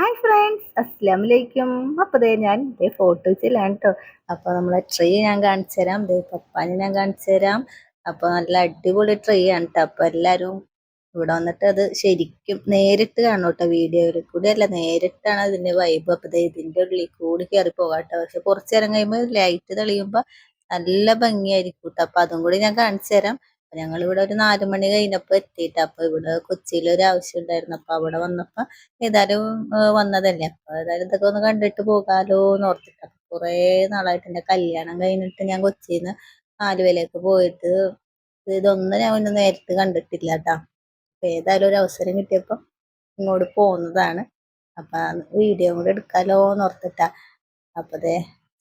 Hi friends അസ്സാം വലൈക്കും അപ്പോൾ ദേ ഞാൻ ദേ ഫോട്ടോസിലാണ് കേട്ടോ അപ്പോൾ നമ്മളെ ട്രീ ഞാൻ കാണിച്ചു തരാം ദേ പപ്പാനെ ഞാൻ കാണിച്ചു തരാം അപ്പോൾ നല്ല അടിപൊളി ട്രീ ആണ് കേട്ടോ അപ്പോൾ എല്ലാവരും ഇവിടെ വന്നിട്ട് അത് ശരിക്കും നേരിട്ട് കാണും കേട്ടോ വീഡിയോയിൽ. കൂടി അല്ല നേരിട്ടാണ് അതിന്റെ വൈബ് അപ്പോൾ ദേ ഇതിന്റെ ഉള്ളിൽ കൂടി കയറി പോകാം കേട്ടോ പക്ഷെ കുറച്ച് നേരം കഴിയുമ്പോൾ ലൈറ്റ് തെളിയുമ്പോൾ നല്ല ഭംഗിയായിരിക്കും കേട്ടോ അപ്പോൾ അതും കൂടി ഞാൻ കാണിച്ചു തരാം ഞങ്ങൾ ഇവിടെ ഒരു നാലു മണി കഴിഞ്ഞപ്പോ എത്തിയിട്ട് അപ്പൊ ഇവിടെ കൊച്ചിയിൽ ഒരു ആവശ്യം ഉണ്ടായിരുന്നു. അപ്പൊ അവിടെ വന്നപ്പോ ഏതായാലും വന്നതല്ലേ? അപ്പൊ ഏതായാലും ഇതൊക്കെ ഒന്ന് കണ്ടിട്ട് പോകാലോ എന്ന് ഓർത്തിട്ട് അപ്പൊ കുറേ നാളായിട്ട് എന്റെ കല്യാണം കഴിഞ്ഞിട്ട് ഞാൻ കൊച്ചിയിൽ ആലുവയിലേക്ക് പോയിട്ട് ഇതൊന്നും ഞാൻ ഒന്ന് നേരിട്ട് കണ്ടിട്ടില്ല കേട്ടാ അപ്പൊ ഏതായാലും ഒരു അവസരം കിട്ടിയപ്പോ ഇങ്ങോട്ട് പോകുന്നതാണ് അപ്പൊ വീഡിയോ കൂടെ എടുക്കാലോ എന്ന് ഓർത്തിട്ടാ. അപ്പൊ അതെ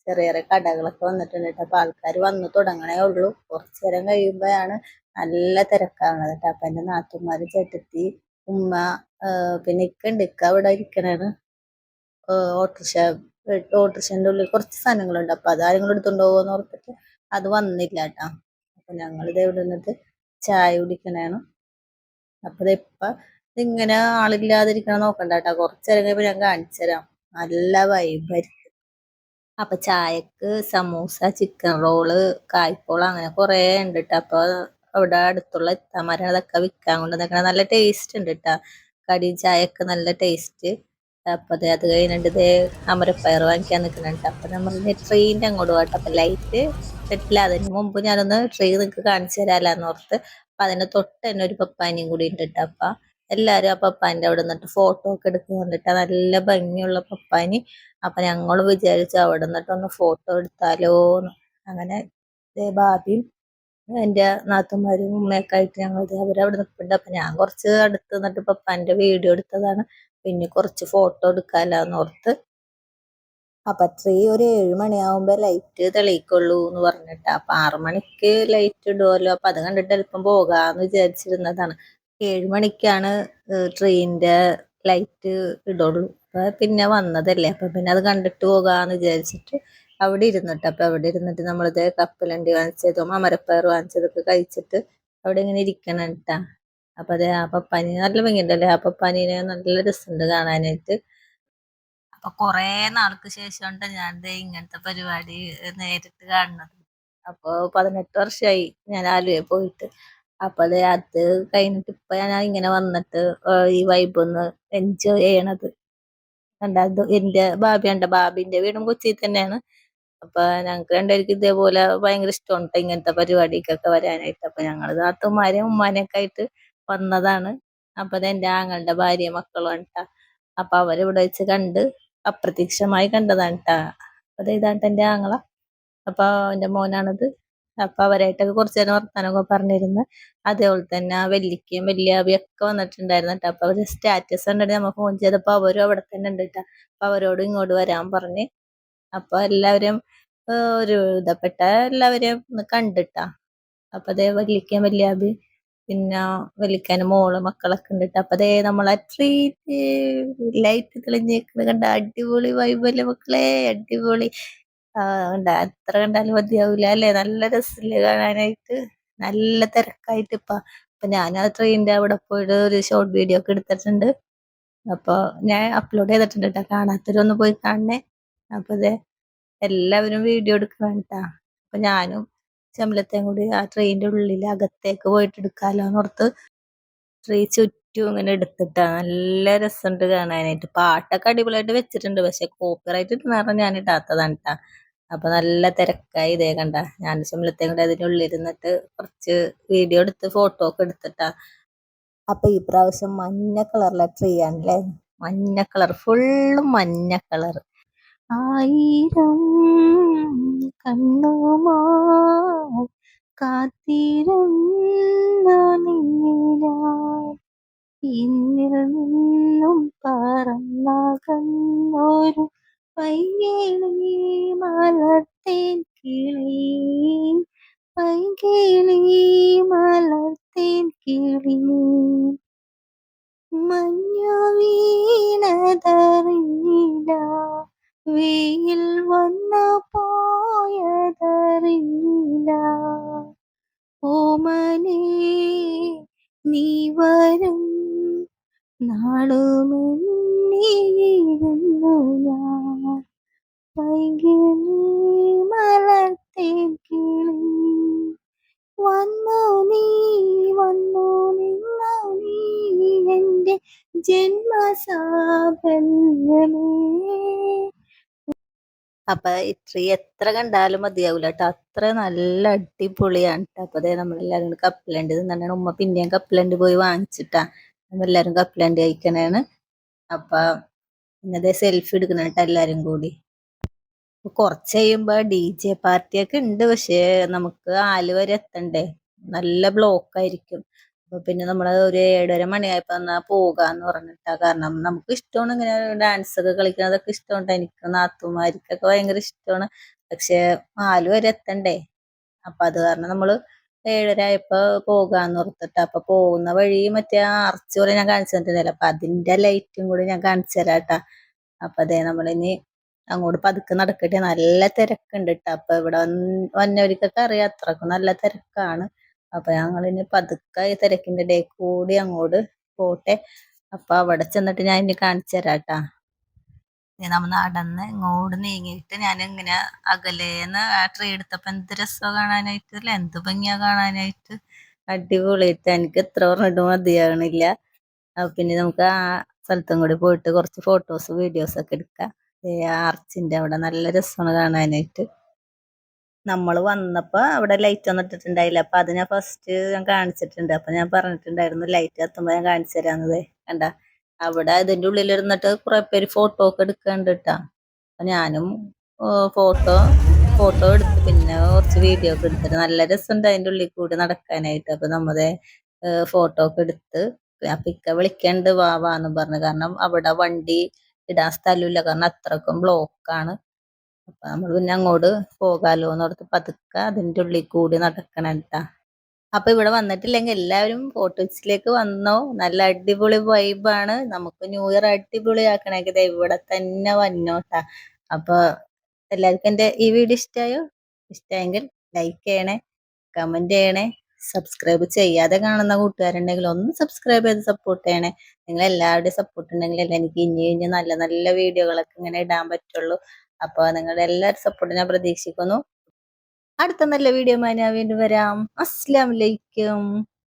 ചെറിയ ചെറിയ കടകളൊക്കെ വന്നിട്ടുണ്ട് അപ്പൊ ആൾക്കാർ വന്നു തുടങ്ങണേ ഉള്ളൂ. കുറച്ചു നേരം കഴിയുമ്പോഴാണ് നല്ല തിരക്കാണത് കേട്ടോ. അപ്പൊ എന്റെ നാത്തുമാര് ചേട്ടത്തി ഉമ്മ പിന്നെ ഇക്ക ഉണ്ട്. ഇക്ക അവിടെ ഇരിക്കണാണ്. ഓട്ടോറിക്ഷ ഓട്ടോറിക്ഷന്റെ ഉള്ളിൽ കുറച്ച് സാധനങ്ങളുണ്ട്. അപ്പൊ അത് ആരെങ്കിലും എടുത്തുകൊണ്ട് പോകുമെന്ന് ഓർത്തിട്ട് അത് വന്നില്ല കേട്ടോ. അപ്പൊ ഞങ്ങളിത് ഇവിടെ നിന്നിട്ട് ചായ കുടിക്കണേണ്. അപ്പൊ ഇതിപ്പ ഇതിങ്ങനെ ആളില്ലാതിരിക്കണം നോക്കണ്ട കേട്ടോ. കുറച്ചേരം ഞാൻ കാണിച്ചു തരാം. നല്ല വൈബായിരിക്കും അപ്പൊ ചായക്ക് സമൂസ ചിക്കൻ റോൾ കായ്പോൾ അങ്ങനെ കുറേ ഉണ്ട് കേട്ടോ. അപ്പൊ അവിടെ അടുത്തുള്ള ഇത്താമാരെ അതൊക്കെ വിൽക്കാൻ നിൽക്കണം നല്ല ടേസ്റ്റ് ഉണ്ട് കേട്ടോ കടി ചായക്ക് നല്ല ടേസ്റ്റ് അപ്പൊ അത് അത് കഴിഞ്ഞിട്ട് ഇതേ അമരപ്പയർ വാങ്ങിക്കാൻ നിൽക്കുന്നുണ്ട് അപ്പൊ നമ്മൾ ട്രെയിനിന്റെ അങ്ങോട്ട് പോകട്ടെ. അപ്പൊ ലൈറ്റ് സെറ്റില്ല അതിന് മുമ്പ് ഞാനൊന്ന് ട്രെയിൻ നിങ്ങൾക്ക് കാണിച്ചു തരാമെന്ന് ഓർത്ത്. അപ്പൊ അതിന് തൊട്ട് തന്നെ ഒരു പപ്പാനിയും കൂടി ഉണ്ട് കേട്ടോ അപ്പൊ എല്ലാരും ആ പപ്പാന്റെ അവിടെ നിന്നിട്ട് ഫോട്ടോ ഒക്കെ എടുക്കുന്നുണ്ടിട്ട് നല്ല ഭംഗിയുള്ള പപ്പാനി. അപ്പൊ ഞങ്ങൾ വിചാരിച്ചു അവിടെ നിന്നിട്ട് ഒന്ന് ഫോട്ടോ എടുത്താലോന്ന്. അങ്ങനെ ബാബിയും എന്റെ നാത്തുമാരും ഉമ്മയൊക്കെ ആയിട്ട് ഞങ്ങൾ അവരവിടെ നിൽക്കുന്നുണ്ട് അപ്പൊ ഞാൻ കുറച്ച് അടുത്ത് നിന്നിട്ട് പപ്പാന്റെ വീഡിയോ എടുത്തതാണ്. പിന്നെ കുറച്ച് ഫോട്ടോ എടുക്കാലോന്ന് ഓർത്ത്. അപ്പൊ അത്രയും ഒരു ഏഴ് മണിയാവുമ്പോ ലൈറ്റ് തെളിയിക്കുള്ളൂ എന്ന് പറഞ്ഞിട്ട്. അപ്പൊ ആറ് മണിക്ക് ലൈറ്റ് ഇടുമല്ലോ അപ്പൊ അത് കണ്ടിട്ട് എളുപ്പം പോകാന്ന് വിചാരിച്ചിരുന്നതാണ്. ഏഴ് മണിക്കാണ് ട്രെയിനിന്റെ ലൈറ്റ് ഇടുള്ളൂ. അപ്പം പിന്നെ വന്നതല്ലേ. അപ്പൊ പിന്നെ അത് കണ്ടിട്ട് പോകാന്ന് വിചാരിച്ചിട്ട് അവിടെ ഇരുന്നിട്ട് അപ്പൊ അവിടെ ഇരുന്നിട്ട് നമ്മളിത് കപ്പലണ്ടി വാങ്ങിച്ചതും അമരപ്പയർ വാങ്ങിച്ചതൊക്കെ കഴിച്ചിട്ട് അവിടെ ഇങ്ങനെ ഇരിക്കണം കേട്ടാ. അപ്പൊ അതെ ആ പപ്പാനി നല്ല ഭംഗിയുണ്ടല്ലേ? ആ പപ്പാനിനെ നല്ല രസമുണ്ട് കാണാനായിട്ട്. അപ്പൊ കൊറേ നാൾക്ക് ശേഷം ഞാൻ ഇങ്ങനത്തെ പരിപാടി നേരിട്ട് കാണുന്നത്. അപ്പൊ പതിനെട്ട് വർഷമായി ഞാൻ ആലുവയിൽ പോയിട്ട്. അപ്പൊ അത് അത് കഴിഞ്ഞിട്ട് ഇപ്പൊ ഞാൻ ഇങ്ങനെ വന്നിട്ട് ഈ വൈബ് ഒന്ന് എൻജോയ് ചെയ്യണത്. എന്റെ ബാബി ഉണ്ട് ബാബിന്റെ വീടും കൊച്ചി തന്നെയാണ്. അപ്പൊ ഞങ്ങൾക്ക് രണ്ടുപേർക്ക് ഇതേപോലെ ഭയങ്കര ഇഷ്ടമുണ്ട് ഇങ്ങനത്തെ പരിപാടിക്കൊക്കെ വരാനായിട്ട്. അപ്പൊ ഞങ്ങൾ നാത്തുമാരെയും ഉമ്മാനെയൊക്കെ ആയിട്ട് വന്നതാണ്. അപ്പൊ എന്റെ ആങ്ങളുടെ ഭാര്യ മക്കളും ഉണ്ടാ അപ്പൊ അവരിവിടെ വെച്ച് കണ്ട് അപ്രത്യക്ഷമായി കണ്ടതാണ് കേട്ടാ അപ്പൊ ഇതാണ്ട് എന്റെ ആങ്ങള. അപ്പൊ എന്റെ മോനാണത്. അപ്പൊ അവരായിട്ടൊക്കെ കുറച്ചു നേരം വർത്താനൊക്കെ പറഞ്ഞിരുന്നു. അതേപോലെ തന്നെ ആ വല്ലിക്കയും വല്യാവിയൊക്കെ വന്നിട്ടുണ്ടായിരുന്നു കേട്ടോ അപ്പൊ അവർ സ്റ്റാറ്റസ് കണ്ടിട്ട് നമ്മൾ ഫോൺ ചെയ്തപ്പോ അവരും അവിടെ തന്നെ ഉണ്ട് കേട്ടോ അപ്പൊ അവരോട് ഇങ്ങോട്ട് വരാൻ പറഞ്ഞ് അപ്പൊ എല്ലാവരും ഒരു ഇതപ്പെട്ട എല്ലാവരെയും കണ്ടിട്ടാ. അപ്പൊ അതേ വല്ലിക്കയും വല്യാബി പിന്നെ വലിക്കാനും മോൾ മക്കളൊക്കെ ഉണ്ടിട്ട് അപ്പൊ അതേ നമ്മളെ ട്രീറ്റ് ലൈറ്റ് തെളിഞ്ഞേക്കുന്നത് കണ്ട അടിപൊളി വൈബല്ലേ മക്കളെ അടിപൊളി. ഉണ്ട് എത്ര കണ്ടാലും മതിയാവൂല അല്ലേ? നല്ല രസമില്ലേ കാണാനായിട്ട്. നല്ല തിരക്കായിട്ട് ഇപ്പൊ. അപ്പൊ ഞാൻ ആ ട്രെയിനിന്റെ അവിടെ പോയിട്ട് ഒരു ഷോർട്ട് വീഡിയോ ഒക്കെ എടുത്തിട്ടുണ്ട്. അപ്പൊ ഞാൻ അപ്ലോഡ് ചെയ്തിട്ടുണ്ട് കേട്ടോ കാണാത്തവരൊന്ന് പോയി കാണണേ. അപ്പൊ അതെ എല്ലാവരും വീഡിയോ എടുക്കാൻ കേട്ടാ അപ്പൊ ഞാനും ചെമ്പലത്തെയും കൂടി ആ ട്രെയിനിന്റെ ഉള്ളിൽ അകത്തേക്ക് പോയിട്ട് എടുക്കാലോന്ന് ഓർത്ത് ട്രീ ചുറ്റും ഇങ്ങനെ എടുത്തിട്ടാ. നല്ല രസമുണ്ട് കാണാനായിട്ട്. പാട്ടൊക്കെ അടിപൊളിയായിട്ട് വെച്ചിട്ടുണ്ട്. പക്ഷെ കോപ്പിറൈറ്റ് ഇട്ടുന്ന ഞാൻ ഇടാത്തതാണ് കേട്ടാ അപ്പൊ നല്ല തിരക്കായി ഇതേ കണ്ട. ഞാൻ ശമ്പളത്തെ കൂടെ അതിനുള്ളിൽ ഇരുന്നിട്ട് കുറച്ച് വീഡിയോ എടുത്ത് ഫോട്ടോ ഒക്കെ എടുത്തിട്ടാ. അപ്പൊ ഈ പ്രാവശ്യം മഞ്ഞ കളറിലെ ട്രീ ആണല്ലേ? മഞ്ഞ കളർ ഫുള്ളും മഞ്ഞ കളർ ആയിരം കണ്ണുമാ പിന്നിൽ നിന്നും പറന്നകന്നൊരു പൈകിളി മലർത്തേൻ കിളി പൈകിളി മലർത്തേൻ കിളി മഞ്ഞ വീണതറിഞ്ഞില്ല വെയിൽ വന്ന പോയതറിഞ്ഞില്ല ഓമനെ നീ വരും. നാളുമെന്നിരുന്നു ഞാൻ. വൈകിനി മലർത്തേ കിളി വന്നു നീ വന്നു നിന്നു നീ. എന്റെ ജന്മസാ അപ്പൊ ഈ ട്രീ എത്ര കണ്ടാലും മതിയാവൂല കേട്ടോ അത്ര നല്ല അടിപൊളിയാണ് കേട്ടോ അപ്പൊ നമ്മളെല്ലാരും കപ്പലണ്ട് തന്നെയാണ് ഉമ്മ പിന്നെയും കപ്പലണ്ട് പോയി വാങ്ങിച്ചിട്ടാ. നമ്മളെല്ലാരും കപ്പലണ്ട് കഴിക്കണേണ്. അപ്പൊ ഇന്നതേ സെൽഫി എടുക്കണം കേട്ടോ എല്ലാരും കൂടി. കൊറച്ച് കുറച്ച് കഴിയുമ്പോ ഡി ജെ പാർട്ടിയൊക്കെ ഉണ്ട് പക്ഷേ നമുക്ക് ആൽ വരെ എത്തണ്ടേ? നല്ല ബ്ലോക്ക് ആയിരിക്കും. അപ്പൊ പിന്നെ നമ്മൾ ഒരു ഏഴര മണിയായപ്പോ എന്നാ പോകാന്ന് പറഞ്ഞിട്ടാ. കാരണം നമുക്ക് ഇഷ്ടമാണ് ഇങ്ങനെ ഡാൻസ് ഒക്കെ കളിക്കുന്നതൊക്കെ ഇഷ്ടമുണ്ട് എനിക്ക് നാത്തുമാർക്കൊക്കെ ഭയങ്കര ഇഷ്ടമാണ്. പക്ഷെ നാല് വരെ എത്തണ്ടേ? അപ്പൊ അത് കാരണം നമ്മൾ ഏഴര ആയപ്പോ പോകാന്ന് ഓർത്തിട്ട്. അപ്പൊ പോകുന്ന വഴി മറ്റേ ആർച്ച് പോലെ ഞാൻ കാണിച്ചു തന്നിട്ടുണ്ടല്ലോ അപ്പൊ അതിന്റെ ലൈറ്റും കൂടി ഞാൻ കാണിച്ചു തരാട്ടാ. അപ്പൊ അതേ നമ്മളിനി അങ്ങോട്ട് പതുക്കെ നടക്കട്ടെ. നല്ല തിരക്കുണ്ട് കേട്ടോ അപ്പൊ ഇവിടെ വന്ന് വന്നവർക്കൊക്കെ അറിയാം. അത്രക്കും നല്ല തിരക്കാണ്. അപ്പൊ ഞങ്ങളിനി പതുക്കെ ഈ തിരക്കിന്റെ ഇടയിൽ കൂടി അങ്ങോട്ട് പോട്ടെ. അപ്പൊ അവിടെ ചെന്നിട്ട് ഞാൻ ഇനി കാണിച്ചു തരാട്ടാ. നമ്മ നടന്ന് ഇങ്ങോട്ട് നീങ്ങിയിട്ട് ഞാൻ ഇങ്ങനെ അകലേന്ന് ആ ട്രീ എടുത്തപ്പോ എന്ത് രസമാണ് കാണാനായിട്ട് അല്ലെ? എന്ത് ഭംഗിയാ കാണാനായിട്ട്? അടിപൊളിയായിട്ട്. എനിക്ക് എത്ര പറഞ്ഞിട്ട് മതിയാകണില്ല പിന്നെ നമുക്ക് ആ സ്ഥലത്തും കൂടി പോയിട്ട് കുറച്ച് ഫോട്ടോസ് വീഡിയോസ് ഒക്കെ എടുക്കാം. ആർച്ചിന്റെ അവിടെ നല്ല രസമാണ് കാണാനായിട്ട്. നമ്മൾ വന്നപ്പോൾ അവിടെ ലൈറ്റ് ഒന്നും ഇട്ടിട്ടുണ്ടായില്ല. അപ്പൊ അതിനെ ഫസ്റ്റ് ഞാൻ കാണിച്ചിട്ടുണ്ട്. അപ്പൊ ഞാൻ പറഞ്ഞിട്ടുണ്ടായിരുന്നു ലൈറ്റ് എത്തുമ്പോൾ ഞാൻ കാണിച്ചു തരാന്നത്. കണ്ട? അവിടെ ഇതിന്റെ ഉള്ളിൽ ഇരുന്നിട്ട് കുറെ പേര് ഫോട്ടോ ഒക്കെ എടുക്കണ്ട് കേട്ടാ അപ്പൊ ഞാനും ഫോട്ടോ ഫോട്ടോ എടുത്ത് പിന്നെ കുറച്ച് വീഡിയോ ഒക്കെ എടുത്തിട്ട് നല്ല രസമുണ്ട് അതിന്റെ ഉള്ളിൽ കൂടി നടക്കാനായിട്ട്. അപ്പൊ നമ്മുടെ ഫോട്ടോ ഒക്കെ എടുത്ത് അപ്പം ഇക്ക വിളിക്കണ്ട് വാ വാന്ന് പറഞ്ഞു. കാരണം അവിടെ വണ്ടി ഇടാൻ സ്ഥലമില്ല. കാരണം അത്രക്കും ബ്ലോക്കാണ് അപ്പൊ നമ്മൾ പിന്നെ അങ്ങോട്ട് പോകാലോ എന്നോർത്ത് പതുക്കെ അതിന്റെ ഉള്ളിൽ കൂടി നടക്കണം അപ്പൊ ഇവിടെ വന്നിട്ടില്ലെങ്കിൽ എല്ലാവരും ഫോട്ടോസിലേക്ക് വന്നോ. നല്ല അടിപൊളി വൈബാണ് നമുക്ക് ന്യൂ ഇയർ അടിപൊളിയാക്കണമെങ്കിൽ ഇവിടെ തന്നെ വന്നോട്ടാ അപ്പൊ എല്ലാവർക്കും എന്റെ ഈ വീഡിയോ ഇഷ്ടമായോ ഇഷ്ടമായെങ്കിൽ ലൈക്ക് ചെയ്യണേ കമന്റ് ചെയ്യണേ സബ്സ്ക്രൈബ് ചെയ്യാതെ കാണുന്ന കൂട്ടുകാരുണ്ടെങ്കിൽ ഒന്ന് സബ്സ്ക്രൈബ് ചെയ്ത് സപ്പോർട്ട് ചെയ്യണേ. നിങ്ങൾ എല്ലാവരുടെയും സപ്പോർട്ട് ഉണ്ടെങ്കിൽ എനിക്ക് ഇനി ഇനി നല്ല നല്ല വീഡിയോകളൊക്കെ ഇങ്ങനെ ഇടാൻ പറ്റുള്ളൂ. അപ്പോൾ നിങ്ങളുടെ എല്ലാവരും സപ്പോർട്ട് ഞാൻ പ്രതീക്ഷിക്കുന്നു. അടുത്ത നല്ല വീഡിയോ ഞാൻ വീണ്ടും വരാം. അസ്സലാമു അലൈക്കും.